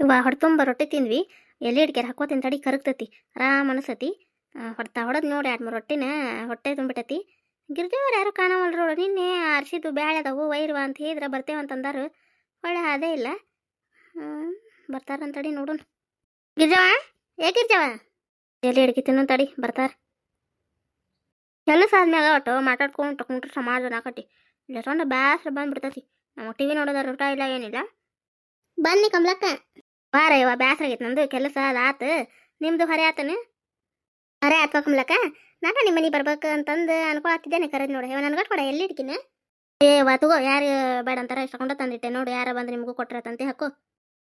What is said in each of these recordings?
ಇವ ಹೊಡ್ತುಂಬ ರೊಟ್ಟಿ ತಿಂದ್ವಿ. ಎಲೆ ಹಿಡ್ಗ್ಯಾರ ಹಾಕೋತೀನಿ ತಡಿ ಕರಗ್ತತಿ. ಆರಾಮ್ ಅನಿಸ್ತತಿ ಹೊಡ್ತಾ ಹೊಡೆದು ನೋಡಿ ಎರಡು ಮೂರು ರೊಟ್ಟಿನ ಹೊಟ್ಟೆ ತುಂಬಿಟ್ಟತಿ. ಗಿರ್ಜವ್ರು ಯಾರು ಕಾಣವಲ್ರು ನಿನ್ನೆ ಅರ್ಸಿದ್ದು ಬ್ಯಾಳೆ ಅದಾವು ವೈರ್ವ ಅಂತ ಹೇಳಿದ್ರೆ ಬರ್ತೇವೆ ಅಂತಂದಾರು. ಒಳ್ಳೆ ಅದೇ ಇಲ್ಲ. ಬರ್ತಾರಂತಡಿ ನೋಡೋಣ. ಗಿರ್ಜವ, ಏ ಗಿರ್ಜವ? ಎಲೆ ಹಿಡ್ಕಿ ತಿನ್ನು ತಡಿ ಬರ್ತಾರ. ಕೆಲಸ ಆದ್ಮ್ಯಾಗ ಒಟ್ಟು ಮಾತಾಡ್ಕೊಂಡು ಕುಂಟ್ರೆ ಸಮಾಧಾನ ಆಕತಿ ಇಲ್ಲಕೊಂಡ ಬ್ಯಾಸ್ರ ಬಂದ್ಬಿಡ್ತತಿ. ನಮಗೆ ಟಿವಿ ನೋಡೋದಾರ ಊಟ ಇಲ್ಲ, ಏನಿಲ್ಲ. ಬನ್ನಿ ಕಮಲಕ್ಕ. ಬಾರ ಇವ ಬ್ಯಾಸ್ರ ಆಗೈತೆ ನಂದು ಕೆಲಸ ಅದಾತು ನಿಮ್ದು ಹೊರೆ ಆತನ? ಹೊರೆ ಆತ ಕಮಲಕ್ಕ ನಾಟ ನಿಮ್ಮ ಮನೆ ಬರ್ಬೇಕು ಅಂತಂದು ಅನ್ಕೊಳತ್ತಿದ್ದೇನೆ ಕರೆದ್ ನೋಡಿ. ಇವ ನನ್ಗಟ್ ಕೊಡ ಎಲ್ಲಿ ಇಡ್ಕಿನ? ಏ ವಾ ತಗೋ ಯಾರು ಬೇಡ ಅಂತಾರ ಇಷ್ಟಕೊಂಡ ತಂದಿಟ್ಟೆ ನೋಡಿ ಯಾರ ಬಂದು ನಿಮಗೂ ಕೊಟ್ಟಿರತ್ತಂತೆ ಹಾಕು.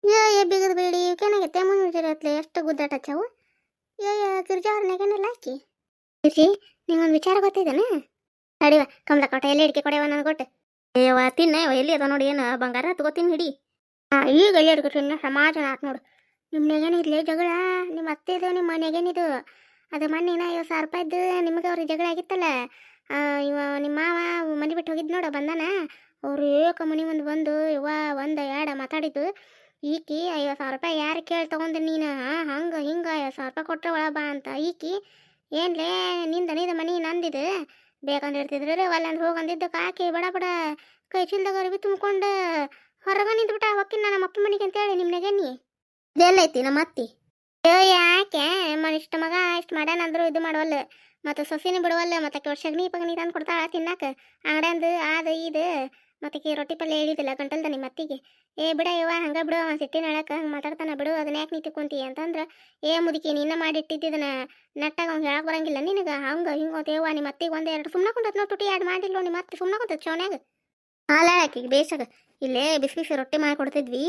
ಏ ಏ ಬಿಗದ ಬೇಡಿ ಇವಕ್ಕೇನಾಗೈತೆ ಮುಂಜಾನೆ ಎಷ್ಟು ಗುದ್ದಾಟ ಹಚ್ಚವು ಏ ಗಿರ್ಜಾವ್ರನಾಗೇನಿಲ್ಲ ಹಾಕಿ? ಗಿರ್ಜಿ ನಿಂಗೊಂದು ವಿಚಾರ ಗೊತ್ತಿದ್ದಾನೆ ಅಡಿವ ಕಮಲ ಕೊಟ್ಟ ಎಲ್ಲಿ ಹಿಡ್ಕೆ ಕೊಡೆವ ನನಗೆ ಕೊಟ್ಟು ಏವ ತಿನ್ನ ಇವ ಎಲ್ಲಿ ಅದ ನೋಡಿ ಏನು ಬಂಗಾರ ತಗೋತೀನಿ ಹಿಡಿ. ಹಾ ಈಗ ಎಲ್ಲಿ ಸುಮ್ಮನೆ ಸಮಾಧಾನ ಹಾಕಿ ನೋಡು. ನಿಮ್ಮ ನೆಗೇನಿದ್ಲೆ ಜಗಳ. ನಿಮ್ಮ ಅತ್ತೆ ಇದು ನಿಮ್ಮ ಮನೆಗೇನಿದು ಅದು ಮಣ್ಣಿನ ಐವತ್ತು ಸಾವಿರ ರೂಪಾಯಿದ್ದು ನಿಮಗೆ ಅವ್ರಿಗೆ ಜಗಳ ಆಗಿತ್ತಲ್ಲ. ಇವ ನಿಮ್ಮ ಮಾವ ಮನೆ ಬಿಟ್ಟು ಹೋಗಿದ್ ನೋಡು, ಬಂದಾನ. ಅವರು ಏಕ ಮನೆ ಮುಂದೆ ಬಂದು ಇವ ಒಂದು, ಎರಡು ಮಾತಾಡಿದ್ದು. ಈಕಿ ಐವತ್ತು ಸಾವಿರ ರೂಪಾಯಿ ಯಾರು ಕೇಳಿ ತೊಗೊಂಡು ನೀನು? ಹಂಗೆ, ಹಿಂಗೆ, ಐವತ್ತು ಸಾವಿರ ರೂಪಾಯಿ ಕೊಟ್ಟರೆ ಒಳ ಬಾ ಅಂತ. ಈಕಿ, ಏನ್ಲೇ, ನಿಂದ, ನೀದ ಮನೆ ನಂದಿದು. ಬೇಕಂದಿರ್ತಿದ್ರೆ ಹೇಳ್ತಿದ್ರು ಒಲ್ಲಂದ್ರೆ ಹೋಗಂದಿದ್ದು ಕಾಕಿ ಬಡ ಬಡ ಕೈ ಚೀಲ್ದಾಗ ಅರ್ಬಿ ತುಂಬ್ಕೊಂಡು. ಹೊರಗೆ ನಿಂತ್ಬಿಟ್ಟ ಹೊಕ್ಕಿನ ನಮ್ಮ ಅಪ್ಪ ಮನೆಗೆ ಅಂತೇಳಿ ನಿಮ್ಮ ಇದೆಲ್ಲ ಐತಿ ನಮ್ಮ ಅತ್ತಿ. ಅಯ್ಯೋ ಯಾಕೆ? ಮನ ಇಷ್ಟ ಮಗ, ಇಷ್ಟು ಮಾಡ್ಯಾನಂದ್ರು ಇದು ಮಾಡವಲ್ಲ. ಮತ್ತು ಸೊಸಿನ ಬಿಡವಲ್ಲ, ಮತ್ತು ಆಕೆ ಸಗಣಿ ಪಗ್ನಿ ತಂದು ಕೊಡ್ತಾಳ ತಿನ್ನಾಕ. ಅಂಗಡ್ಯಾಂದು ಅದು ಇದು ಮತ್ತೆ ಆಕಿ ರೊಟ್ಟಿ ಪಲ್ಯ ಹೇಳಿದಿಲ್ಲ ಗಂಟಲ್ದ ನಿಮ್ಮ ಅತ್ತಿಗೆ. ಏ, ಬಿಡ ಇವ ಹಂಗೆ ಬಿಡು, ಅವ ಸಿಟ್ಟಿನ ಹೇಳಕ, ಹಂಗೆ ಮಾತಾಡ್ತಾನ ಬಿಡು, ಅದನ್ನ ಯಾಕೆ ನಿಂತು ಕುಂತಿ ಅಂತಂದ್ರೆ, ಏ, ಮುದುಕಿ, ನಿನ್ನ ಮಾಡಿಟ್ಟಿದ್ದನ್ನ ನೆಟ್ಟಾಗ ಅವ್ನು ಹೇಳಕ್ ಬರಂಗಿಲ್ಲ ನಿನಗೆ. ಹಂಗೆ, ಹಿಂಗೆ ತೇವ ನಿಮ್ಮ ಅತ್ತಿಗೆ ಒಂದು ಎರಡು ಸುಮ್ಮನೆ ಕುಂತತ್ ನೋಡಿ ತುಟಿ ಎರಡು ಮಾಡಿಲ್ಲ ನಿಮ್ಮ ಅತ್ತೆ ಸುಮ್ಮನೆ ಕುಂತತ್ ಚೌನ್ಯಾಗ ಹಾಲ ಆಕಿಗೆ ಬೇಸಾಗ ಇಲ್ಲೇ ಬಿಸಿ ಬಿಸಿ ರೊಟ್ಟಿ ಮಾಡಿ ಕೊಡ್ತಿದ್ವಿ.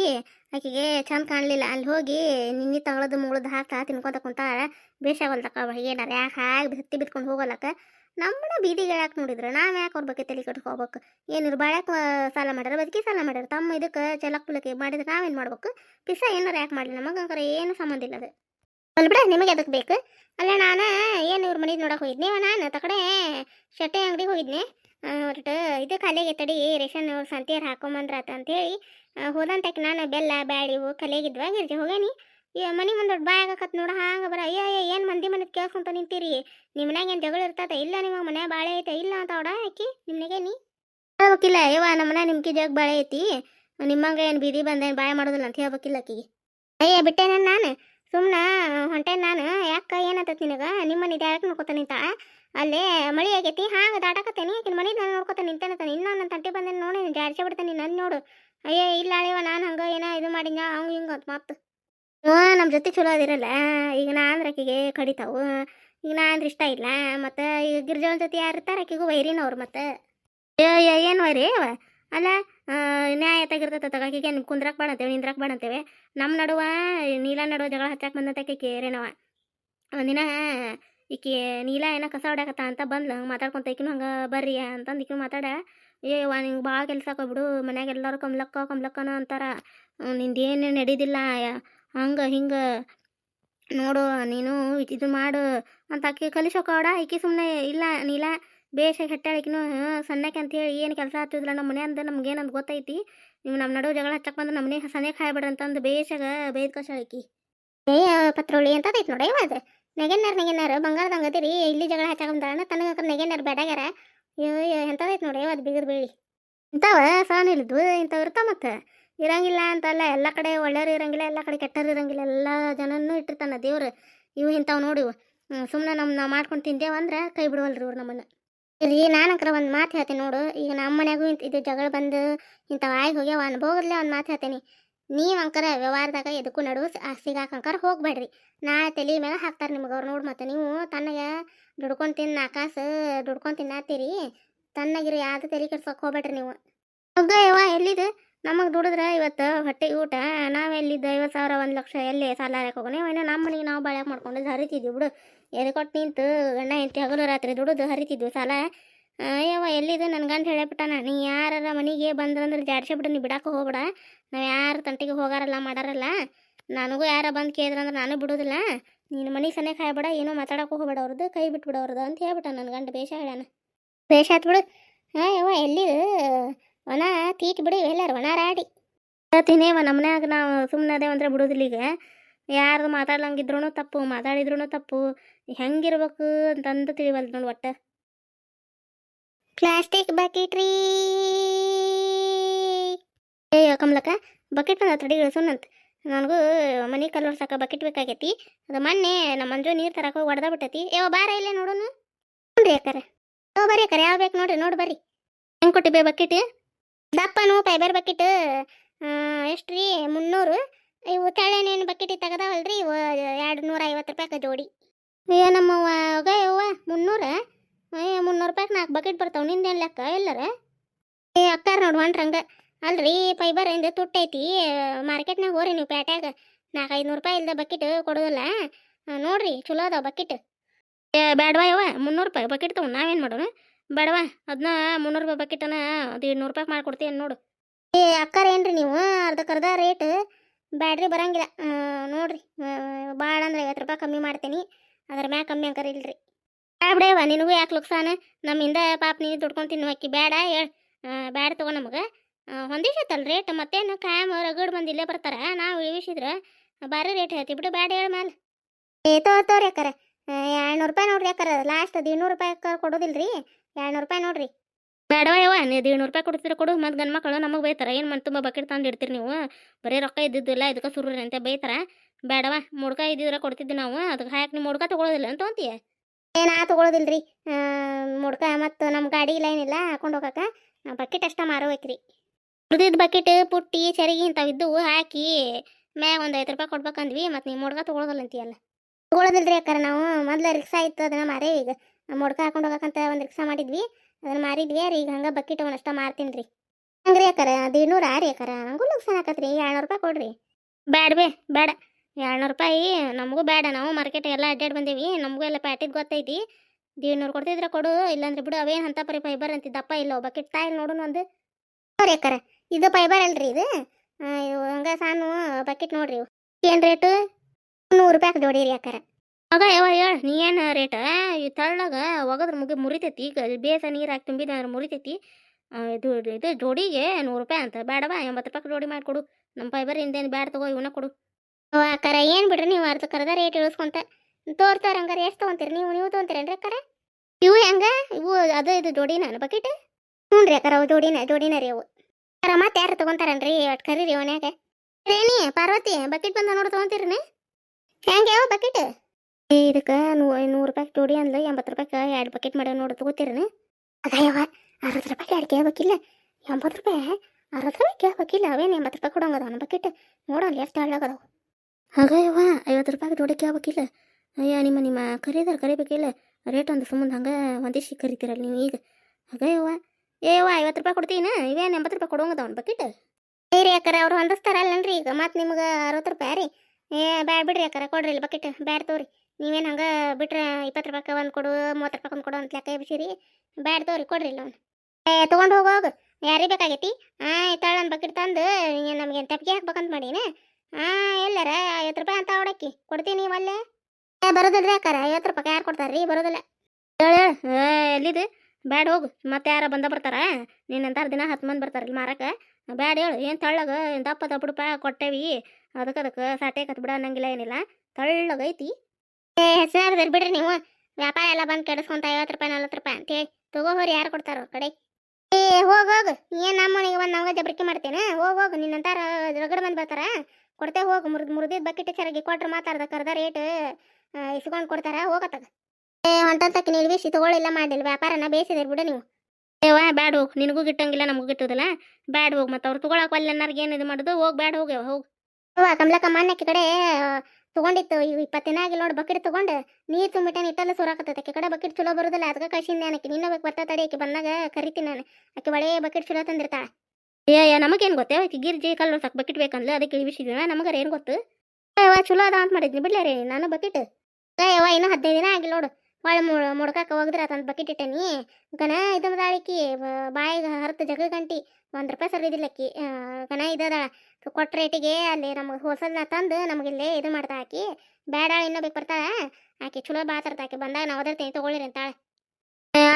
ಆಕಿಗೆ ಚಂದ ಕಾಣಲಿಲ್ಲ. ಅಲ್ಲಿ ಹೋಗಿ ನಿನ್ನೆ ತಗೊಳದು, ಮುಗಳದು, ಹಾಕ್ತಾ ತಿನ್ಕೊಂತ ಕುಂತಾಳ. ಬೇಸಾಗಲ್ದಕ್ಕ ಏನಾರ ಯಾಕೆ ಹಾಗೆ ಹತ್ತಿ ಬಿತ್ಕೊಂಡು ಹೋಗಲಕ್ಕ ನಮ್ಮನ್ನ ಬೀದಿಗೆ ಯಾಕೆ ನೋಡಿದ್ರೆ. ನಾವು ಯಾಕೆ ಅವ್ರ ಬಗ್ಗೆ ತಲೆ ಕಟ್ಕೋಬೇಕು ಏನಿರು ಬಾಳ್ಯಾಕ ಸಾಲ ಮಾಡ್ಯಾರ, ಬದುಕಿ ಸಾಲ ಮಾಡ್ಯಾರ. ತಮ್ಮ ಇದಕ್ಕೆ ಚಲಕ್ ಪುಲಕ್ಕೆ ಮಾಡಿದ್ರೆ ನಾವೇನು ಮಾಡ್ಬೇಕು? ಪಿಸ ಏನಾರು ಯಾಕೆ ಮಾಡಲಿ ನಮಗೆ ಅಂಕರ ಏನು ಸಂಬಂಧ ಇಲ್ಲ ಅದು. ಅಲ್ಬಿಡ ನಿಮಗೆ ಅದಕ್ಕೆ ಬೇಕು? ಅಲ್ಲ ನಾನು ಏನು ಇವ್ರ ಮನೆಗೆ ನೋಡಕ್ಕೆ ಹೋಗಿದ್ನಿ? ನಾನು ತಕಡೆ ಶೆಟ್ಟೆ ಅಂಗಡಿಗೆ ಹೋಗಿದ್ನಿ. ಹೊರಟು ಇದು ಕಲೆಗೆ ತಡಿ, ರೇಷನ್ ಸಂತಿಯರ್ ಹಾಕೊಂಬಂದ್ರಾತ ಅಂತೇಳಿ ಹೋದಂತಕ್ಕೆ ನಾನು ಬೆಲ್ಲ, ಬ್ಯಾಳಿ ಇವು ಖಾಲಿಯಾಗಿದ್ವ ಗಿರ್ಜಿ ಹೋಗೇನಿ. ಮನೆ ಮುಂದೆ ದೊಡ್ಡ ಬಾಯ್ ಆಗಕತ್ ನೋಡ, ಹಾಂಗೆ ಬರ, ಅಯ್ಯ ಏನು ಮಂದಿ ಮನೆ ಕೇಳ್ಕೊಂತ ನಿಂತೀರಿ? ನಿಮ್ಮ ಮನ್ಯಾಗ ಏನು ಜಗಳ ಇರ್ತದ ಇಲ್ಲ ನಿಮ್ಮ ಮನೆ ಬಾಳೆ ಐತೆ, ಇಲ್ಲ ಅಂತ ಅವಡ ಆಕಿ ನಿಮ್ಮನೆಗೆ ನೀ ಹೇಳ್ಬೇಕಿಲ್ಲ ನಮ್ಮ ಮನೆ ನಿಮ್ಗೆ ಜಗ ಬಾಳೆ ಐತಿ. ನಿಮ್ಮಂಗೆ ಏನು ಬೀದಿ ಬಂದೇನು ಬಾಯ ಮಾಡೋದಿಲ್ಲ ಅಂತ ಹೇಳ್ಬೇಕಿಲ್ಲ ಆಕಿಗೆ. ಅಯ್ಯ ಬಿಟ್ಟೇನ ನಾನು ಸುಮ್ಮನೆ ಹೊಂಟೆ ನಾನು, ಯಾಕೆ ಏನಂತ ನಿನಗ? ನಿಮ್ಮ ಮನೆ ಯಾಕೆ ನೋಡ್ಕೊತ ನಿಂತ ಅಲ್ಲೇ ಮಳಿ ಆಗೈತಿ, ಹಾಂಗೆ ದಾಟಾಕತ್ತೇನಿ. ಆಕಿನ ಮನೆ ನಾನು ನೋಡ್ಕೊತ ನಿಂತೇನತಾನೆ ಇನ್ನೂ ನನ್ನ ತಂಟಿ ಬಂದೇನು ನೋಡಿ ಜಾಡ್ಸೆ ಬಿಡ್ತೇನೆ ನನ್ನ ನೋಡು. ಅಯ್ಯೋ, ಇಲ್ಲ ಅಳಿವ, ನಾನು ಹಂಗೆ ಏನೋ ಇದು ಮಾಡಿದ್ನ, ಹಂಗೆ ಹಿಂಗೆ ಅಂತ ಮಾತು ಹ್ಞೂ ನಮ್ಮ ಜೊತೆ ಚಲೋ ಅದಿರಲ್ಲ. ಈಗ ನಾ ಅಂದ್ರೆ ಆಕಿಗೆ ಕಡಿತಾವು. ಈಗ ನಾ ಅಂದ್ರೆ ಇಷ್ಟ ಇಲ್ಲ. ಮತ್ತು ಈಗ ಗಿರ್ಜವನ ಜೊತೆ ಯಾರು ಇರ್ತಾರೆ, ಆಕಿಗೂ ವೈರಿನವ್ರು ಮತ್ತೆ. ಏನು ವೈರಿ ಅಲ್ಲ ನ್ಯಾಯ ತೆಗಿರ್ತೈತೆ ತಗಾಕಿಗೆ ನಿಮ್ಗೆ ಕುಂದ್ರಕ್ಕೆ ಬೇಡ ಅಂತೇವೆ ನಿಂದ್ರಕ್ಕೆ ಬೇಡ ನಮ್ಮ ನಡುವ, ನೀಲ ನಡುವ ಜಗಳ ಹಚ್ಚಕ್ಕೆ ಬಂದಂತ ಆಕಿ ಕೇರೇನವ. ಒಂದಿನ ಈಕಿ ನೀಲ ಏನೋ ಕಸ ಹೊಡ್ಯಾಕತ್ತ ಅಂತ ಬಂದ್ಲು, ಹಂಗೆ ಮಾತಾಡ್ಕೊಂತ ಈಕಿನೂ ಹಂಗೆ ಬರ್ರಿ ಅಂತಂದು ಈಕಿನೂ ಮಾತಾಡ. ಏ ನಿಂಗೆ ಭಾಳ ಕೆಲಸ ಬಿಡು ಮನ್ಯಾಗ ಎಲ್ಲರೂ ಕಮ್ಲಕ್ಕ ಕಮ್ಲಕ್ಕನ ಅಂತಾರ. ನಿಂದೇನು ನಡೀದಿಲ್ಲ ಹಂಗೆ ಹಿಂಗೆ ನೋಡು, ನೀನು ಇದು ಮಾಡು ಅಂತ ಆಕೆ ಕಲಿಸೋಕೆ ಅವಡ ಈಕಿ ಸುಮ್ಮನೆ ಇಲ್ಲ ನೀಲ ಬೇಷಾಗಿ ಹೆಟ್ಟಾಳ ಈಕಿನೂ. ಸಣ್ಣಕ್ಕೆ ಅಂತ ಹೇಳಿ ಏನು ಕೆಲಸ ಆಗ್ತಿದ್ದಿಲ್ಲ ನಮ್ಮ ಮನೆ ಅಂದ್ರೆ ನಮ್ಗೆ ಏನಂತ ಗೊತ್ತೈತಿ. ನೀವು ನಮ್ಮ ನಡುವೆ ಜಗಳ ಹಚ್ಚಕ್ಕೆ ಬಂದ್ರೆ ನಮ್ಮ ಮನೆ ಹಾಯ್ಬೇಡ್ರಿ ಅಂತಂದು ಬೇಷಾಗ ಬೇಯ್ದು ಏ ಅಂತ ಅಂತದೈತಿ ನೋಡಿ ಅದು? ನೆಗೆನ್ನಾರ ನೆಗೆನ್ನಾರ ಬಂಗಾರದ ರೀ ಇಲ್ಲಿ ಜಗಳ ಹಚ್ಚಾಕಂತಾಳ ತನಗ ನೆಗೆನ್ನಾರ ಬೇಡಾಗ್ಯಾರ ಅಯ್ಯೋ ಎಂಥದೈತೆ ನೋಡಿ ಅದು ಬಿಗದ ಬೀಳಿ. ಇಂಥವ ಸಹನ ಇಳಿದ್ವು ಇಂಥವು ಇರ್ತಾವ ಮತ್ತೆ ಇರಂಗಿಲ್ಲ ಅಂತಲ್ಲ, ಎಲ್ಲ ಕಡೆ ಒಳ್ಳೆಯವ್ರು ಇರಂಗಿಲ್ಲ, ಎಲ್ಲ ಕಡೆ ಕೆಟ್ಟರು ಇರಂಗಿಲ್ಲ, ಎಲ್ಲ ಜನನೂ ಇಟ್ಟಿರ್ತಾನ ದೇವ್ರು. ಇವು ಇಂಥವು ನೋಡಿವು ಸುಮ್ಮನೆ ನಮ್ಮ ನಾವು ಮಾಡ್ಕೊಂಡು ತಿಂದೇವಂದ್ರೆ ಕೈ ಬಿಡುವಲ್ರಿ ಇವ್ರು ನಮ್ಮನ್ನು. ಇಲ್ಲಿ ನಾನಕ್ರ ಒಂದು ಮಾತು ಹೇಳ್ತೀನಿ ನೋಡು. ಈಗ ನಮ್ಮ ಮನೆಗೂ ಇಂಥ ಇದು ಜಗಳ ಬಂದು ಇಂಥವು ಆಗಿ ಹೋಗ್ಯಾವ ಅನ್ಬೋಗದ್ಲೆ ಒಂದು ಮಾತು ಹೇಳ್ತೀನಿ. ನೀವು ಅಂಕರ ವ್ಯವಹಾರದಾಗ ಎದಕ್ಕೂ ನಡು ಸಿಗಾಕಂಕರ ಹೋಗ್ಬೇಡ್ರಿ. ನಾಳೆ ತಲೆ ಮೇಲೆ ಹಾಕ್ತಾರೆ ನಿಮ್ಗೆ ಅವ್ರು ನೋಡಿ ಮತ್ತೆ ನೀವು ತನ್ನಗೆ ದುಡ್ಕೊಂಡು ತಿನ್ನ ಆಕಾಶ ದುಡ್ಕೊಂಡು ತಿನ್ನತ್ತೀರಿ ತನ್ನಗಿರಿ ಯಾವುದು ತಲೆ ಕೆಡ್ಸೋಕೆ ಹೋಗ್ಬೇಡ್ರಿ ನೀವು. ಹೋಗ ಯವ್ವ ಎಲ್ಲಿದು? ನಮಗೆ ದುಡಿದ್ರೆ ಇವತ್ತು ಹೊಟ್ಟೆ ಊಟ. ನಾವೆಲ್ಲಿದ್ದು ಐವತ್ತು ಸಾವಿರ, ಒಂದು ಲಕ್ಷ ಎಲ್ಲಿ ಸಾಲ ಹಾಕಿ ಹೋಗೋಣ? ಏನೋ ನಮ್ಮ ಮನೆಗೆ ನಾವು ಬಾಳ್ಯಾಕೆ ಮಾಡ್ಕೊಂಡು ಹರಿತಿದ್ವಿ ಬಿಡು. ಎದೆ ಕೊಟ್ಟು ನಿಂತು ಗಂಡ ಹೆಂಡತಿ ಹಗಲು ರಾತ್ರಿ ದುಡಿದು ಹರಿತಿದ್ವಿ ಸಾಲ. ಅಯ್ಯವ್ವ, ಎಲ್ಲಿದು? ನನ್ನ ಗಂಡ ಹೇಳಬಿಟ್ಟಾನ, ನೀ ಯಾರ ಮನೆಗೆ ಬಂದ್ರಂದ್ರೆ ಜಾಡ್ಸಿ ಬಿಡು, ನೀ ಬಿಡಕ್ಕೆ ಹೋಗ್ಬೇಡ. ನಾವು ಯಾರು ತಂಟಿಗೆ ಹೋಗಾರಲ್ಲ, ಮಾಡಾರಲ್ಲ, ನನಗೂ ಯಾರ ಬಂದು ಕೇಳಿದ್ರಂದ್ರೆ ನಾನು ಬಿಡೋದಿಲ್ಲ. ನೀನು ಮನೆ ಸನೇ ಕಾಯ್ಬೇಡ, ಏನೋ ಮಾತಾಡೋಕೆ ಹೋಗ್ಬೇಡ, ಅವ್ರದ್ದು ಕೈ ಬಿಟ್ಬಿಡ ಅವ್ರದ್ದು ಅಂತ ಹೇಳ್ಬಿಟ್ಟ ನನ್ನ ಗಂಡ, ಬೇಷ ಹೇಳ್ಯಾನ. ಬೇಷ ಆತ್ ಬಿಡು. ಹಾಂ ಯವ್ವ ಎಲ್ಲಿದು? ಒಣ ತೀಟ್ ಬಿಡು, ಎಲ್ಲಾರು ಒಣ ರಾಡಿ. ಹೇಳ್ತೀನೇವ ನಮ್ಮನ್ಯಾಗ ನಾವು ಸುಮ್ಮನೆ ಅದೇವ ಅಂದ್ರೆ ಬಿಡೋದಿಲ್ಲ ಈಗ. ಯಾರ್ದು ಮಾತಾಡ್ಲಂಗಿದ್ರು ತಪ್ಪು ಮಾತಾಡಿದ್ರು ತಪ್ಪು, ಹೆಂಗಿರ್ಬೇಕು ಅಂತಂದು ತಿಳಿವಲ್ದು ನೋಡಿ ಒಟ್ಟು. ಪ್ಲಾಸ್ಟಿಕ್ ಬಕೆಟ್ ರೀ. ಏ ಕಮಲಕ್ಕ ಬಕೆಟ್ ಬಂದ ತಡಿ ಇಳಿಸೋಣಂತ ನನಗೂ ಮನೆ ಕಲ್ಲು ಒರ್ಸಕ ಬಕೆಟ್ ಬೇಕಾಗೈತಿ. ಅದು ಮೊನ್ನೆ ನಮ್ಮ ಮಂಜು ನೀರು ತರಕ ಹೋಗಿ ಹೊಡೆದ ಬಿಟ್ಟೈತಿ. ಯಾವ ಬಾರ ಇಲ್ಲೇ ನೋಡೋನು? ನೋಡ್ರಿ ಅಕ್ಕಾರ. ಯಾವ ಬರ್ರಿ ಅಕ್ಕಾರ, ಯಾವ ಬೇಕು ನೋಡ್ರಿ, ನೋಡಿ ಬರ್ರಿ. ಹೆಂಗೆ ಕೊಟ್ಟಿಬೇ ಬಕೆಟ್? ದಪ್ಪನು ಫೈಬರ್ ಬಕೆಟ್ ಎಷ್ಟು ರೀ, ಮುನ್ನೂರು. ಇವು ತೆಳ್ಳೆನೇನು ಬಕೆಟ್ ತೆಗದಾವಲ್ರಿ, ಇವು ಎರಡು ನೂರ ಐವತ್ತು ರೂಪಾಯಿ ಜೋಡಿ ಯವ್ವ ಮುನ್ನೂರ? ಏ ಮುನ್ನೂರು ರೂಪಾಯಿಗೆ ನಾಲ್ಕು ಬಕೆಟ್ ಬರ್ತಾವ. ನಿಂದೇನು ಲೆಕ್ಕ? ಎಲ್ಲರ? ಏ ಅಕ್ಕಾರ ನೋಡಿ ಹೊಂಟ್ರಂಗ ಅಲ್ರಿ ಫೈಬರ್ ಇಂದ ತುಟ್ಟೈತಿ ಮಾರ್ಕೆಟ್ನಾಗ ಹೋರಿ ನೀವು ಪ್ಯಾಟ್ಯಾಗ. ನಾಲ್ಕು ಐದುನೂರು ರೂಪಾಯಿ ಇಲ್ದ ಬಕೆಟ್ ಕೊಡೋದಿಲ್ಲ. ಆ, ನೋಡ್ರಿ ಚಲೋ ಅದಾವ ಬಕೆಟ್ ಏ ಬೇಡವಾ ಯವ್ವ? ಮುನ್ನೂರು ರೂಪಾಯಿ ಬಕೆಟ್ ತಗೊಂಡು ನಾವೇನು ಮಾಡೋಣ? ಬೇಡವಾ ಅದನ್ನ ಮುನ್ನೂರು ರೂಪಾಯಿ ಬಕೆಟನ್ನ ಅದು ಇನ್ನೂರು ರೂಪಾಯಿ ಮಾಡ್ಕೊಡ್ತೀನಿ ನೋಡು. ಏ ಅಕ್ಕಾರ ಏನ್ರಿ ನೀವು? ಅರ್ಧಕ್ಕರ್ಧ ರೇಟ್ ಬ್ಯಾಡ್ರಿ ಬರಂಗಿಲ್ಲ. ಆ, ನೋಡ್ರಿ. ಭಾಳ ಅಂದ್ರೆ ಐವತ್ತು ರೂಪಾಯಿ ಕಮ್ಮಿ ಮಾಡ್ತೀನಿ. ಅದ್ರ ಮ್ಯಾಗ ಕಮ್ಮಿ ಅಂಕರ್ ಇಲ್ರಿ. ಬಿಡೇವ, ನಿನಗೂ ಯಾಕೆ ಲುಕ್ಸಾನ? ನಮ್ಮಿಂದ ಪಾಪ ನೀನು ದುಡ್ಕೊಂಡು ತಿನ್ನು ಅಕ್ಕಿ ಬೇಡ, ಹೇಳ. ಬೇಡ ತಗೋ ನಮಗೆ. ಹೊಂದಿಸತ್ತಲ್ಲ ರೇಟ್ ಮತ್ತೇನು? ಕಾಯಂ ರಗಡ್ ಬಂದು ಇಲ್ಲೇ ಬರ್ತಾರ. ನಾವು ಇಳಿಸಿದ್ರೆ ಭಾರಿ ರೇಟ್ ಹೇಳ್ತೀವಿ ಬಿಡು, ಬೇಡ ಹೇಳ ಮೇಲೆ ಏ ತೋರಿ ಅಕ್ಕಾರ. ಎರಡ್ನೂರು ರೂಪಾಯಿ ನೋಡ್ರಿ ಅಕ್ಕಾರ. ಲಾಸ್ಟ್ ಇನ್ನೂರು ರೂಪಾಯಿ ರೀ ಎರಡ್ನೂರು ರೂಪಾಯಿ ನೋಡ್ರಿ. ಬೇಡವಾ ಯವ್ವ ನೀವು ಇನ್ನೂರು ರೂಪಾಯಿ ಕೊಡ್ತೀರ ಕೊಡು. ಮತ್ತು ಗಂಡು ಮಕ್ಕಳು ನಮಗೆ ಬೈತಾರ. ಏನು ಮನ್ ತುಂಬ ಬಕೆಟ್ ತಂದು ಇಡ್ತೀರಿ ನೀವು? ಬರೀ ರೊಕ್ಕ ಇದ್ದಿದ್ದಿಲ್ಲ ಇದಕ್ಕೆ ಸುರ್ರಿ ಅಂತ ಬೈತಾರ. ಬೇಡವಾ, ಮುಡ್ಕ ಇದ್ದಿದ್ರೆ ಕೊಡ್ತಿದ್ದೆ ನಾವು. ಅದಕ್ಕೆ ಹಾಕಿ ನೀವು ಮುಡ್ಕ ತೊಗೊಳೋದಿಲ್ಲ ಅಂತ ಅಂತೀಯ ಏ ನಾ ತೊಗೊಳೋದಿಲ್ರಿ ಮುಡ್ಕ ಮತ್ತು ನಮ್ಮ ಗಾಡಿ ಇಲ್ಲ ಏನಿಲ್ಲ ಹಾಕೊಂಡು ಹೋಗಕ್ಕೆ ಬಕೆಟ್ ಅಷ್ಟ ಮಾರೋಬೇಕ್ರಿ. ಉಳ್ದಿದ್ದ ಬಕೆಟ್ ಪುಟ್ಟಿ, ಚರಿಗೆ ಇಂಥವಿದ್ದು ಹಾಕಿ ಮ್ಯಾಗ ಒಂದು ಐದು ರೂಪಾಯಿ ಕೊಡ್ಬೇಕಂದ್ವಿ ಮತ್ತು ನೀವು ಮುಡ್ಕ ತೊಗೊಳೋದಿಲ್ಲ ಅಂತೀಯಲ್ಲ. ತೊಗೊಳೋದಿಲ್ರಿ ಅಕ್ಕಾರ ನಾವು, ಮೊದಲು ರಿಕ್ಷಾ ಇತ್ತು, ಅದನ್ನ ಮಾರೇವಿ ಈಗ. ಮುಡ್ಕ ಹಾಕೊಂಡು ಹೋಗಕ್ಕಂತ ಒಂದು ರಿಕ್ಷಾ ಮಾಡಿದ್ವಿ, ಅದನ್ನ ಮಾರಿದ್ವಿ ರೀ ಈಗ ಹಂಗೆ ಬಕೆಟ್ ಅವನಷ್ಟ ಮಾರ್ತೀನಿ ರೀ ಹಂಗ್ರಿ ಅಕ್ಕಾರ, ಅದು ಇನ್ನೂರು ಆರಿ ಅಕ್ಕಾರ ನಂಗೂ ನುಕ್ಸಾನ್ ಆಕತ್ರಿ ಏಳ್ನೂರು ರೂಪಾಯಿ ಕೊಡ್ರಿ. ಬೇಡ ಬೇ ಬೇಡ ಏಳ್ನೂರು ರೂಪಾಯಿ, ನಮಗೂ ಬೇಡ, ನಾವು ಮಾರ್ಕೆಟ್ ಎಲ್ಲ ಅಡ್ಡಾಡಿ ಬಂದೇವಿ, ನಮಗೂ ಎಲ್ಲ ಪ್ಯಾಟಿದ್ ಗೊತ್ತೈತಿ. ದೇವ್ನೂರು ಕೊಡ್ತಿದ್ರೆ ಕೊಡು, ಇಲ್ಲಾಂದ್ರೆ ಬಿಡು, ಅವೇನು ಅಂತ ಪರಿ ಫೈಬರ್ ಅಂತಿದ್ದಪ್ಪ, ಇಲ್ಲ ಬಕೆಟ್ ತಾಯಿ ನೋಡು ಒಂದು. ನೋಡಿ ಅಕ್ಕಾರ ಇದು ಫೈಬರ್ ಅಲ್ರಿ ಇದು. ಹಂಗ ಸಣ್ಣ ಬಕೆಟ್ ನೋಡ್ರಿ ಏನು ರೇಟು ನೂರು ರೂಪಾಯಿ ಜೋಡಿ ರೀ ಅಕ್ಕಾರ ಆಗ ಹೇಳ, ನೀ ಏನು ರೇಟ್ ಈ ತಳ್ಳಗ ಒಗದ್ರ ಮುಗಿ ಮುರಿತೈತಿ, ಈಗ ಬೇಸ ನೀರು ಹಾಕಿ ತುಂಬಿದ ಅಂದ್ರೆ ಮುರಿತೈತಿ. ಇದು ಇದು ಜೋಡಿಗೆ ನೂರು ರೂಪಾಯಿ ಅಂತ, ಬೇಡವಾ, ಎಂಬತ್ತು ರೂಪಾಯಿ ಜೋಡಿ ಮಾಡಿಕೊಡು. ನಮ್ಮ ಫೈಬರ್ ಹಿಂದೇನು ಬ್ಯಾಡ ತಗೋ ಇವನ್ನ ಕೊಡು. ಓ ಅಕ್ಕಾರ ಏನು ಬಿಡ್ರಿ ನೀವು ಅರ್ಧ ಕರ್ದ ರೇಟ್ ಇಳಿಸ್ಕೊಂತ. ತೋರ್ತಾರ ಹಂಗಾರೆ ಎಷ್ಟು ತೊಗೊಂತೀರಿ? ನೀವು ನೀವು ತೊಗೊಂತೀರೇನ್ರಿ ಅಕ್ಕಾರ ಇವು ಹೆಂಗ? ಇವು ಅದು ಇದು ಜೋಡಿನ ಬಕೆಟ್? ಹ್ಞೂ ರೀ ಅಕ್ಕಾರ ಅವು ಜೋಡಿನ ಜೋಡಿನ ರೀ ಅವು. ಅಕ್ಕಾರ ಮತ್ತೆ ಯಾರು ತೊಗೊಂತಾರನ್ರಿ? ಒಟ್ಟು ಕರೀರಿ ಅವನ್ಯಾಗ. ರೇಣಿ ಪಾರ್ವತಿ, ಬಕೆಟ್ ಬಂದ ನೋಡಿ ತೊಗೊಂತೀರಿ ಹೆಂಗೆ ಯಾವ ಬಕೆಟ್? ಇದಕ್ಕೆ ನೂರು ರೂಪಾಯಿ ಜೋಡಿ ಅಂದ್ಲು, ಎಂಬತ್ತು ರೂಪಾಯಿ ಎರಡು ಬಕೆಟ್ ಮಾಡ್ಯಾವ ನೋಡಿ ತೊಗೋತೀರನ. ಅದಾಯವ ಅರವತ್ತು ರೂಪಾಯಿ ಎರಡು ಕೇಳ್ಬೇಕಿಲ್ಲ. ಎಂಬತ್ತು ರೂಪಾಯಿ, ಅರವತ್ತು ರೂಪಾಯಿ ಕೇಳ್ಬೇಕಿಲ್ಲ, ಅವೇನು ಎಂಬತ್ತು ರೂಪಾಯಿ ಕೊಡೋಂಗದ ಒಂದು ಬಕೆಟ್? ನೋಡೋಲ್ಲ ಎಷ್ಟು ಹಳ್ಳಾಗದವು ಹಾಗಯ್ಯವ ಐವತ್ತು ರೂಪಾಯಿ ಜೋಡಿ ಕೇಳ್ಬೇಕಿಲ್ಲ ಅಯ್ಯ, ನಿಮ್ಮ ನಿಮ್ಮ ಕರೀದಾರ ಕರಿಬೇಕಿಲ್ಲ ರೇಟ್ ಒಂದು ಸುಮ್ಮನೆ ಹಂಗೆ ಒಂದಿಷ್ಟು ಕರಿತೀರಲ್ಲ ನೀವು ಈಗ. ಹಾಗಯ್ಯವ್ವ ಏವ್ವ ಐವತ್ತು ರೂಪಾಯಿ ಕೊಡ್ತೀನಿ ಇವೇನು ಎಂಬತ್ತು ರೂಪಾಯಿ ಕೊಡೋಂಗದ ಅವ್ನ ಬಕೆಟ್? ಏ ರೀ ಅಕ್ಕಾರ, ಅವ್ರು ಹೊಂದಿಸ್ತಾರಲ್ಲನ್ರಿ ಈಗ? ಮತ್ತೆ ನಿಮ್ಗೆ ಅರವತ್ತು ರೂಪಾಯಿ ರೀ? ಏ, ಬ್ಯಾಡ ಬಿಡ್ರಿ ಅಕ್ಕಾರ, ಕೊಡ್ರಿ ಇಲ್ಲಿ ಬಕೆಟ್. ಬ್ಯಾಡ ತೋರಿ ನೀವೇನು ಹಂಗೆ ಬಿಟ್ರೆ ಇಪ್ಪತ್ತು ರೂಪಾಯಿ ಒಂದು ಕೊಡು, ಮೂವತ್ತು ರೂಪಾಯಿ ಒಂದು ಕೊಡು ಅಂತ ಲೆಕ್ಕ ಎಬ್ಸಿರಿ ಬ್ಯಾಡ ತೋರಿ ಕೊಡ್ರಿ ಇಲ್ಲ ಅವ್ನು. ಏ, ತೊಗೊಂಡು ಹೋಗೋಗು ಯಾರಿಗೆ ಬೇಕಾಗೈತಿ? ಹಾಂ ನನ್ನ ಬಕೆಟ್ ತಂದು ನಮಗೆ ತಪ್ಪಿಗೆ ಹಾಕ್ಬೇಕಂತ ಮಾಡೀನಿ? ಹಾಂ, ಎಲ್ಲರ? ಐವತ್ತು ರೂಪಾಯಿ ಅಂತ ಹೊಡಕ್ಕಿ ಕೊಡ್ತೀನಿ ಅಲ್ಲೇ? ಏ, ಬರೋದಿಲ್ರಿ ಅಕ್ಕಾರ. ಐವತ್ತು ರೂಪಾಯಿ ಯಾರು ಕೊಡ್ತಾರ್ರಿ? ಬರೋದಿಲ್ಲ. ಹೇಳ ಎಲ್ಲಿದೆ? ಬ್ಯಾಡ ಹೋಗು. ಮತ್ತೆ ಯಾರ ಬಂದ ಬರ್ತಾರ? ನೀನಂತಾರ ದಿನ ಹತ್ತು ಮಂದಿ ಬರ್ತಾರ ಇಲ್ಲಿ ಮಾರಕ. ಬ್ಯಾಡ ಹೇಳು. ಏನು ತಳ್ಳಗ? ದಪ್ಪ ದಪ್ಪ ರೂಪಾಯಿ ಕೊಟ್ಟೇವಿ. ಅದಕ್ಕೆ ಅದಕ್ಕೆ ಸಾಟೆ ಕತ್ ಬಿಡ ಅನ್ನಂಗಿಲ್ಲ ಏನಿಲ್ಲ. ತಳ್ಳಗೈತಿ. ಏ ಹೆಸರು ಬಿಡ್ರಿ ನೀವು. ವ್ಯಾಪಾರ ಎಲ್ಲ ಬಂದು ಕೆಡಿಸ್ಕೊಂತ ಐವತ್ತು ರೂಪಾಯಿ, ನಲ್ವತ್ತು ರೂಪಾಯಿ ಅಂತೇಳಿ ತಗೋ ಹೋರಿ, ಯಾರು ಕೊಡ್ತಾರೋ ಕಡೆ. ಏ, ಹೋಗ ಹೋಗು. ಏನು ನಮ್ಮ ಮನೆಗೆ ಬಂದು ನಮಗೆ ಜಬರಿಕೆ ಮಾಡ್ತೇನೆ. ಹೋಗ ಹೋಗು. ನಿನ್ನಂತಾರ ರಗಡ ಮಂದಿ ಬರ್ತಾರ. ಕೊಡ್ತೇ ಹೋಗಿ, ಮುರಿದ್, ಮುರಿದಿದ್ ಬಕೆಟ್ ಚರಗಿ ಕೊಟ್ರೆ ಮಾತಾಡ್ದ ಕರ್ದ ರೇಟ್ ಇಸ್ಕೊಂಡು ಕೊಡ್ತಾರ, ಹೋಗತ್ತದ. ಏ ಹೊಂಟಂತಕ್ಕೆ ನಿಲ್ವಿಸಿ ತಗೊಳ್ಳಿಲ್ಲ ಮಾಡಿಲ್ಲ ವ್ಯಾಪಾರನ ಬೇಯಿಸಿದಿರಿ ಬಿಡು ನೀವು. ಏವ ಬ್ಯಾಡ ಹೋಗ್, ನಿನಗೂ ಗಿಟ್ಟಂಗಿಲ್ಲ, ನಮಗೂ ಗಿಟ್ಟೋದಿಲ್ಲ. ಬ್ಯಾಡ್ ಹೋಗಿ ಮತ್ತೆ ಅವ್ರು ತಗೊಳಕ್ ಅಲ್ಲಿ ಅನ್ನೋರ್ಗೆ ಏನು ಇದು ಮಾಡುದು, ಹೋಗಿ, ಬ್ಯಾಡ ಹೋಗ್ಯವ ಹೋಗಿ. ಕಮಲಕ್ಕ ಮಾನ್ಯಕ್ಕೆ ಕಡೆ, ತಗೊಂಡಿತ್ತು ದಿನ ಆಗಿಲ್ಲ ನೋಡಿ ಬಕೆಟ್ ತಗೊಂಡು, ನೀರು ತುಂಬಿಟ್ಟೆ ಇಟ್ಟಲ್ಲ ಸುರಾಕತ್ತೈತೆ, ಆಕೆ ಕಡೆ ಬಕೆಟ್ ಚಲೋ ಬರೋದಿಲ್ಲ ಅದಕ್ಕೆ ಕಳ್ಸಿಂದೆ ಆಕೆ ನಿನ್ನ ಬೇಕು ಬರ್ತಾ ತಡಿ ಆಕೆ ಬಂದಾಗ ಕರಿತೀನಿ ನಾನು. ಆಕೆ ಒಳ್ಳೆ ಬಕೆಟ್ ಚಲೋ ತಂದಿರ್ತಾಳೆ. ಏ ನಮಗೇನು ಗೊತ್ತೇ? ಆಯ್ತು ಗಿರ್ಜಿ ಕಲ್ಲು ಸಾಕು ಬಕೆಟ್ ಬೇಕಂದ್ಲ, ಅದಕ್ಕೆ ಇಳಿಬಿಸಿದ್ವಿ ನಮಗಾರ ಏನು ಗೊತ್ತು? ಏವ ಚಲೋ ಅದ ಅಂತ ಮಾಡಿದ್ನಿ ರೀ, ನಾನು ಬಕೆಟ್. ಏವ ಇನ್ನೂ ಹದಿನೈದು ದಿನ ಆಗಿಲ್ಲ ನೋಡು. ಭಾಳ ಮುಡ್ಕಾಕ ಹೋಗಿದ್ರೆ ಬಕೆಟ್ ಇಟ್ಟೇನಿ. ಗಣ ಇದು ದಾಳಿಕಿ ಬಾಯಿಗೆ ಹರತು ಜಗ ಗಂಟಿ, ಒಂದು ರೂಪಾಯಿ ಸರಿದಿಲ್ಲಕ್ಕಿ ಗಣ ಇದದ ಕೊಟ್ಟ ರೇಟಿಗೆ ಅಲ್ಲಿ ನಮಗೆ ಹೋಲ್ಸೇಲ್ನ ತಂದು ನಮಗೆ ಇಲ್ಲೇ ಇದು ಮಾಡ್ತಾ ಆಕಿ. ಬೇಡ ಇನ್ನೂ ಬೇಕು ಬರ್ತಾಳೆ. ಆಕಿ ಚಲೋ ಬಾತರ್ತ ತರ್ತಾಕಿ ಬಂದಾಗ ನಾವು ಅದರ್ತೀನಿ ತೊಗೊಳ್ಳಿರಿ ಅಂತಾಳೆ.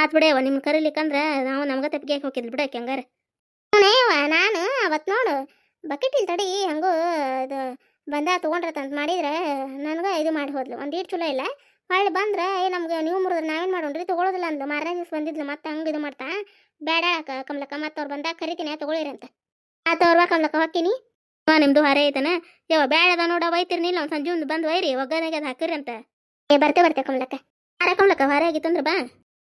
ಆತ್ ಬಿಡೇವ ನಿಮ್ಗೆ ಕರೀಲಿಕ್ಕಂದ್ರೆ ನಾವು ನಮ್ಗೆ ತಪ್ಪಿಗೆ ಹೋಗಿದ್ಲು ಬಿಡಕ್ಕೆ ಹಂಗಾರೆ. ಹ್ಞೂನೇವ ನಾನು ಅವತ್ತು ನೋಡು ಬಕೆಟ್ ಇಲ್ಲಿ ತಡಿ ಹಂಗೂ ಇದು ಬಂದ ತೊಗೊಂಡ್ರತಂತ ಮಾಡಿದ್ರೆ ನನಗೆ ಇದು ಮಾಡಿ ಹೋದ್ಲು, ಒಂದು ಈಟ್ ಚಲೋ ಇಲ್ಲ. ಹೊಳ್ಳಿ ಬಂದ್ರೆ ನಮ್ಗೆ ನೀವು ಮುರಿದ್ರೆ ನಾವೇನು ಮಾಡೋಣ್ರಿ ತೊಗೊಳೋದಿಲ್ಲ ಅಂದ್ಲು, ಮಾರನೇ ದಿವಸ ಬಂದಿದ್ಲು ಮತ್ತೆ ಹಂಗೆ ಇದು ಮಾಡ್ತಾ, ಬೇಡ ಕಮಲಕ್ಕ, ಮತ್ತೆ ಅವ್ರು ಬಂದಾಗ ಕರಿತೀನಿ ತೊಗೊಳಿರಿ ಅಂತ. ಆತ ಅವ್ರ ಕಮಲಕ್ಕ, ಹೋಗ್ತೀನಿ. ಹಾಂ ನಿಮ್ದು ಹೊರೆ ಐತನ? ಯಾವ ಬೇಡದ ಅದ ನೋಡ ಒಯ್ತಿರ್ನಿಲ್ಲ ಒಂದು ಸಂಜೆ ಒಂದು ಬಂದು ಒಯ್ರಿ ಒಗ್ಗನೆಗೆ ಅದು ಹಾಕಿರಿ ಅಂತ. ಏ, ಬರ್ತೆ ಬರ್ತೆ ಕಮಲಕ್ಕ. ಅರ ಕಮಲಕ್ಕ, ಹೊರೆ ಆಗಿತ್ತಂದ್ರೆ ಬಾ.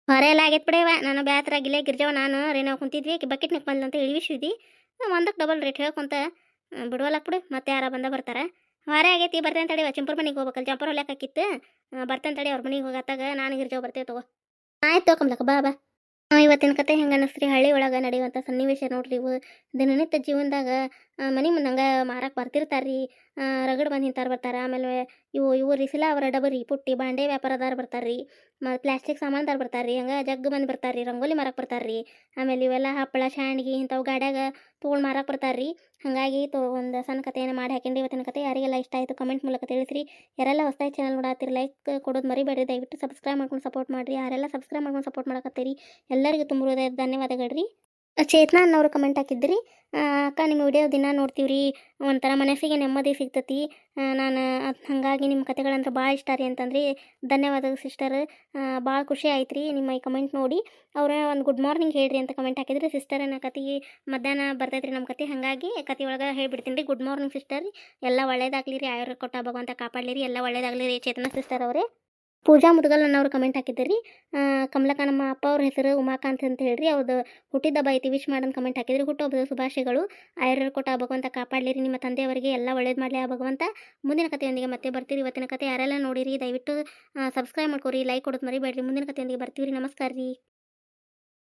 ಹೊರೆ ಎಲ್ಲ ಆಗೈತೆ ಬಿಡೇವ ನಾನು ಬ್ಯಾತ್ರ ಗಿಲೆ ಗಿರ್ಜವ ನಾನು ರೇನೋ ಕುಂತಿದ್ವಿ. ಬಕೆಟ್ನಾಗ ಬಂದ್ಲು ಅಂತ ಇಳಿವಿಸಿದ್ವಿ ಒಂದಕ್ಕೆ ಡಬಲ್ ರೇಟ್ ಹೇಳ್ಕೊಂತ ಆ, ಬಿಡುವಲ್ಲ ಬಿಡು. ಮತ್ತೆ ಯಾರ ಬಂದ ಬರ್ತಾರೆ. ಹೊರೆ ಆಗೈತಿ ಬರ್ತೇನೆ ತಡಿ ಚಂಪೂರ್ ಮನೆಗೆ ಹೋಗ್ಬೇಕಲ್ಲ ಚಂಪೂರ್ ಆಕಿತ್ತು ಬರ್ತೇನೆ ತಡಿ ಅವ್ರ ಮನೆಗೆ ಹೋಗತ್ತಾಗ ನಾನು ಗಿರ್ಜವ ಬರ್ತೇವೆ ತಗೋ. ಆಯ್ತು ತಗೊಂಬ್ಲಕ್ಕ ಬಾ ಬಾ. ಇವತ್ತಿನ ಕತೆ ಹೆಂಗೆ ಅನ್ನಿಸ್ರಿ ಹಳ್ಳಿ ಒಳಗೆ ನಡೆಯುವಂಥ ಸನ್ನಿವೇಶ ನೋಡ್ರಿ ಇವು. ದಿನನಿತ್ಯ ಜೀವನದಾಗ ಆ, ಮುಂದೆ ಹಂಗೆ ಮಾರಕ್ಕೆ ಬರ್ತಿರ್ತಾರೆ ರೀ ರಗಡ್ ಬಂದು ನಿಂತಾರ ಬರ್ತಾರೆ. ಆಮೇಲೆ ಇವು ಇವು ರಿಸಿಲ ಅವರ ಡಬರಿ ಪುಟ್ಟಿ ಬಾಂಡೆ ವ್ಯಾಪಾರದಾರ ಬರ್ತಾರೆ ರೀ ಮತ್ತು ಪ್ಲಾಸ್ಟಿಕ್ ಸಾಮಾನ್ದಾರ ಬರ್ತಾರೆ ರೀ ಹಂಗೆ ಜಗ್ ಬಂದು ಬರ್ತಾರೆ ರೀ ರಂಗೋಲಿ ಮಾರಕ್ಕೆ ಬರ್ತಾರೆ ರೀ ಆಮೇಲೆ ಇವೆಲ್ಲ ಹಪ್ಪಳ ಶಾಣ್ಗಿ ಇಂಥವು ಗಾಡ್ಯಾಗ ತೊಗೊಂಡು ಮಾರಕ್ಕೆ ಬರ್ತಾರೆ ರೀ ಹಾಗಾಗಿ ತೊ ಒಂದು ಸಣ್ಣ ಕಥೆಯನ್ನು ಮಾಡಿ ಹಾಕಿಂಡಿ ಇವತ್ತಿನ ಕತೆ. ಯಾರಿಗೆಲ್ಲ ಇಷ್ಟ ಆಯಿತು ಕಮೆಂಟ್ ಮೂಲಕ ತಿಳಿಸ್ರಿ. ಯಾರೆಲ್ಲ ಹೊಸದಾಗಿ ಚಾನಲ್ ನೋಡತ್ತೀರಿ ಲೈಕ್ ಕೊಡೋದು ಮರಿಬೇಡ್ರಿ. ದಯವಿಟ್ಟು ಸಬ್ಸ್ಕ್ರೈಬ್ ಮಾಡ್ಕೊಂಡು ಸಪೋರ್ಟ್ ಮಾಡಿರಿ. ಯಾರೆಲ್ಲ ಸಬ್ಸ್ಕ್ರೈಬ್ ಮಾಡ್ಕೊಂಡು ಸಪೋರ್ಟ್ ಮಾಡಕತ್ತೀರಿ ಎಲ್ಲರಿಗೂ ತುಂಬ ಹೃದಯದ ಧನ್ಯವಾದಗಳು ರೀ. ಚೇತನ ಅನ್ನೋರು ಕಮೆಂಟ್ ಹಾಕಿದ್ರಿ. ಅಕ್ಕ ನಿಮ್ಮ ವಿಡಿಯೋ ದಿನ ನೋಡ್ತೀವ್ರಿ. ಒಂಥರ ಮನಸ್ಸಿಗೆ ನೆಮ್ಮದಿ ಸಿಗ್ತತಿ. ನಾನು ಹಂಗಾಗಿ ನಿಮ್ಮ ಕತೆಗಳಂದ್ರೆ ಭಾಳ ಇಷ್ಟ ರೀ ಅಂತಂದ್ರಿ. ಧನ್ಯವಾದ ಸಿಸ್ಟರ್ ಭಾಳ ಖುಷಿ ಆಯ್ತು ರೀ ನಿಮ್ಮ ಈ ಕಮೆಂಟ್ ನೋಡಿ. ಅವ್ರ ಒಂದು ಗುಡ್ ಮಾರ್ನಿಂಗ್ ಹೇಳ್ರಿ ಅಂತ ಕಮೆಂಟ್ ಹಾಕಿದ್ರಿ. ಸಿಸ್ಟರ್ ಅನ್ನೋ ಕತೆ ಮಧ್ಯಾಹ್ನ ಬರ್ತೈತ್ರಿ ನಮ್ಮ ಕತೆ ಹಾಗಾಗಿ ಕತೆ ಒಳಗೆ ಹೇಳ್ಬಿಡ್ತೀನಿ ರೀ. ಗುಡ್ ಮಾರ್ನಿಂಗ್ ಸಿಸ್ಟರ್ ಎಲ್ಲ ಒಳ್ಳೇದಾಗಲಿ ರೀ. ಆಯುರ್ ಕೊಟ್ಟ ಭಗವಂತ ಕಾಪಾಡಲಿ ರೀ. ಎಲ್ಲ ಒಳ್ಳೇದಾಗಲಿ ರೀ ಚೇತನ ಸಿಸ್ಟರ್ ಅವರೇ. ಪೂಜಾ ಮುದ್ಗಲ್ ಅನ್ನೋರು ಕಮೆಂಟ್ ಹಾಕಿದ್ರಿ. ಕಮಲಕ್ಕ ನಮ್ಮ ಅಪ್ಪ ಅವ್ರ ಹೆಸರು ಉಮಾಕಾಂತ್ ಅಂತ ಹೇಳ್ರಿ. ಅವ್ರದ್ದು ಹುಟ್ಟಿದಬ್ಬ ಐತಿ ವಿಶ್ ಮಾಡಂತ ಕಮೆಂಟ್ ಹಾಕಿದ್ರಿ. ಹುಟ್ಟುಹಬ್ಬದ ಶುಭಾಶಯಗಳು. ಆಯುರ್ವೇದ ಕೊಟ್ಟ ಭಗವಂತ ಕಾಪಾಡಲಿರಿ ನಿಮ್ಮ ತಂದೆಯವರಿಗೆ ಎಲ್ಲ ಒಳ್ಳೇದು ಮಾಡಲಿ ಆ ಭಗವಂತ. ಮುಂದಿನ ಕಥೆಯೊಂದಿಗೆ ಮತ್ತೆ ಬರ್ತೀರಿ. ಇವತ್ತಿನ ಕತೆ ಯಾರೆಲ್ಲ ನೋಡಿರಿ, ದಯವಿಟ್ಟು ಸಬ್ಸ್ಕ್ರೈಬ್ ಮಾಡ್ಕೊರಿ ಲೈಕ್ ಕೊಡೋದು ಮರಿಬೇಡ್ರಿ. ಮುಂದಿನ ಕಥೆಯೊಂದಿಗೆ ಬರ್ತೀವಿ ರೀ ನಮಸ್ಕಾರ ರೀ.